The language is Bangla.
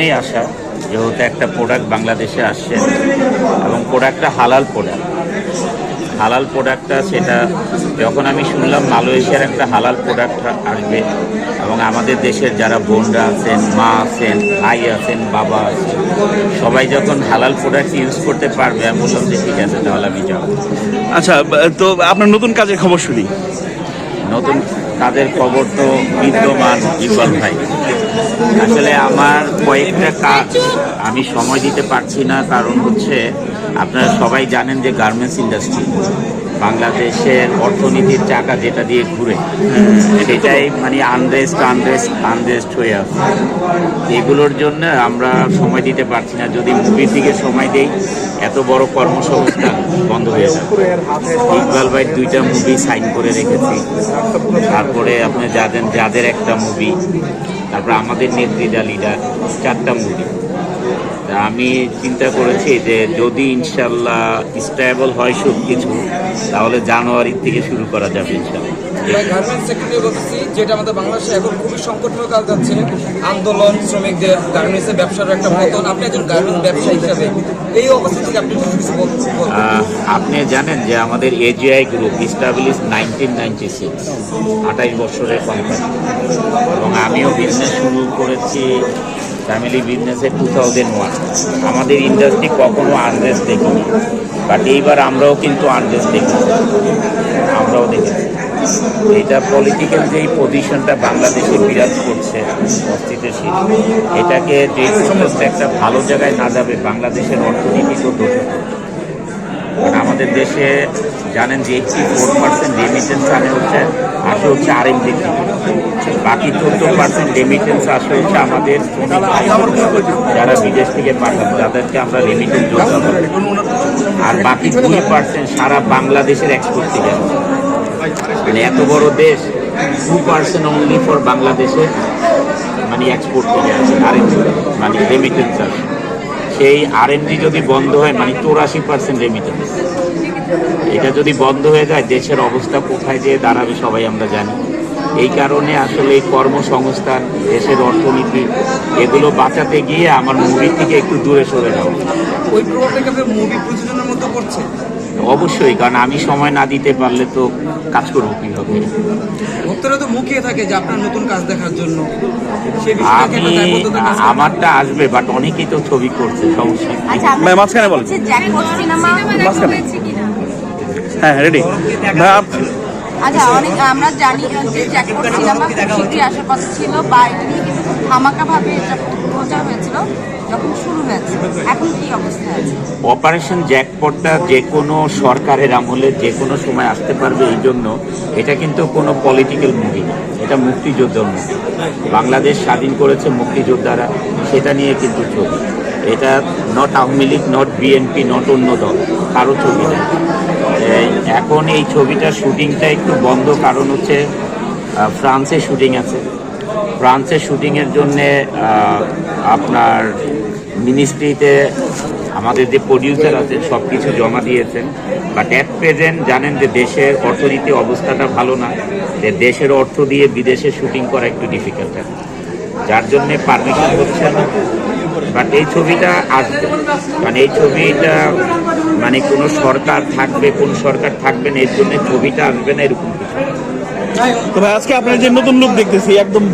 কারণেই আসা যেহেতু একটা প্রোডাক্ট বাংলাদেশে আসছে এবং প্রোডাক্টটা হালাল প্রোডাক্ট হালাল প্রোডাক্টটা সেটা যখন আমি শুনলাম মালয়েশিয়ার একটা হালাল প্রোডাক্ট আসবে এবং আমাদের দেশের যারা বোনরা আছেন মা আছেন ভাই আছেন বাবা আছেন সবাই যখন হালাল প্রোডাক্ট ইউজ করতে পারবে আমি বললাম যে ঠিক আছে তাহলে আমি যাব। আচ্ছা তো আপনার নতুন কাজের খবর শুনি। নতুন কাজের খবর তো বিদ্যমান ইকবাল ভাই। আসলে আমার কয়েকটা কাজ আমি সময় দিতে পারছি না, কারণ হচ্ছে আপনারা সবাই জানেন যে গার্মেন্টস ইন্ডাস্ট্রি বাংলাদেশের অর্থনীতির চাকা যেটা দিয়ে ঘুরে সেটাই মানে আনরেস্ট আনরেস্ট আনরেস্ট হয়ে আছে। এগুলোর জন্য আমরা সময় দিতে পারছি না। যদি মুভির দিকে সময় দেই, এত বড় কর্মসংস্থান বন্ধ হয়ে যাবে। ইকবাল ভাই দুইটা মুভি সাইন করে রেখেছি। তারপরে আপনি যাদের যাদের একটা মুভি তারপর আমাদের নেত্রীদা লিডার চারটা মুভি আমি চিন্তা করেছি যে যদি ইনশাল্লাহ স্টেবল হয় সব কিছু তাহলে জানুয়ারির থেকে শুরু করা যাবে ইনশাল্লাহ। গার্মেন্টস সেক্টর নিয়ে বলতেছি, যেটা আমাদের বাংলাদেশে এখন খুবই সংকটময় কাল যাচ্ছে। আন্দোলন, শ্রমিকদের গার্মেন্টসের ব্যবসার একটা পতন। আপনি একজন গার্মেন্টস ব্যবসায়ী হিসাবে, এই অবস্থা থেকে আপনি কিছু আপনি জানেন যে আমাদের AGI group establish nineteen ninety six আঠাইশ বছরের কোম্পানি এবং আমিও বিজনেস শুরু করেছি ফ্যামিলি বিজনেসে টু থাউজেন্ড ওয়ান আমাদের ইন্ডাস্ট্রি কখনো আনরেস্ট দেখিনি। বাট এইবার আমরাও কিন্তু আনরেস্ট দেখেছি আমরাও দেখেছি। এটা পলিটিক্যাল যেই পজিশনটা বাংলাদেশে বিরাজ করছে, অস্থিতিশীল, এটাকে যে সমস্ত একটা ভালো জায়গায় না যাবে, বাংলাদেশের অর্থনীতি তো দোষে। কারণ আমাদের দেশে জানেন যে এইটটি ফোর পার্সেন্ট রেমিটেন্স আনে হচ্ছে, আসে হচ্ছে আর এম বাকি চোদ্দ পার্সেন্ট রেমিটেন্স আসে হচ্ছে আমাদের যারা বিদেশ থেকে পাঠান তাদেরকে আমরা রেমিটেন্স আর বাকি দুই পার্সেন্ট সারা বাংলাদেশের এক্সপোর্ট থেকে মানে এত বড় দেশ টু পার্সেন্ট অনলি ফর বাংলাদেশে মানে এক্সপোর্ট থেকে আসে আর মানে রেমিটেন্স আসে। সেই আরএমজি যদি বন্ধ হয় মানে চৌরাশি পার্সেন্ট রেমিটেন্স এটা যদি বন্ধ হয়ে যায়, দেশের অবস্থা কোথায় যেয়ে দাঁড়াবে সবাই আমরা জানি। এই কারণে আসলে এই কর্মসংস্থান, দেশের অর্থনীতি, এগুলো বাঁচাতে গিয়ে আমার মুভি থেকে একটু দূরে সরে যাওয়া। ওই মুভি মধ্যে পড়ছে? অবশ্যই কারণ আমি সময় না দিতে পারলে তো কাজ করব কীভাবে ভক্তরা তো মুখিয়ে থাকে যে আপনার নতুন কাজ দেখার জন্য আমি। আমারটা আসবে বাট অনেকেই তো ছবি করছে সমস্যা। আচ্ছা আমরা মাঝখানে বলেন। হ্যাঁ রেডি আচ্ছা অনেক আমরা জানি যে জ্যাকপট সিনেমা আসার কথা ছিল বা ধামাকাভাবে হয়েছিল, যখন শুরু হয়েছে। এখন কি অবস্থা আছে? অপারেশন জ্যাকপটটা যে কোনো সরকারের আমলে যে কোনো সময় আসতে পারবে এই জন্য, এটা কিন্তু কোনো পলিটিক্যাল মুভি এটা মুক্তিযোদ্ধার মুভি বাংলাদেশ স্বাধীন করেছে মুক্তিযোদ্ধারা, সেটা নিয়ে কিন্তু ছবি। এটা not Awami League not BNP not অন্য দল, কারও ছবি না। এখন এই ছবিটার শুটিংটা একটু বন্ধ, কারণ হচ্ছে ফ্রান্সে শুটিং আছে। ফ্রান্সের শুটিংয়ের জন্যে আপনার মিনিস্ট্রিতে আমাদের যে প্রডিউসার আছে সব কিছু জমা দিয়েছেন। বাট অ্যাট প্রেজেন্ট জানেন যে দেশের অর্থনীতি অবস্থাটা ভালো না, যে দেশের অর্থ দিয়ে বিদেশে শুটিং করা একটু ডিফিকাল্ট যার জন্যে পারমিশন হচ্ছে না। বাট এই ছবিটা আসবে। মানে এই ছবিটা মানে কোনো সরকার থাকবে, কোন সরকার থাকবে না, এর জন্য ছবিটা আসবে না, এরকম কিছু। তো ভাই আজকে আপনার যে নতুন লোক দেখতেছি, একদম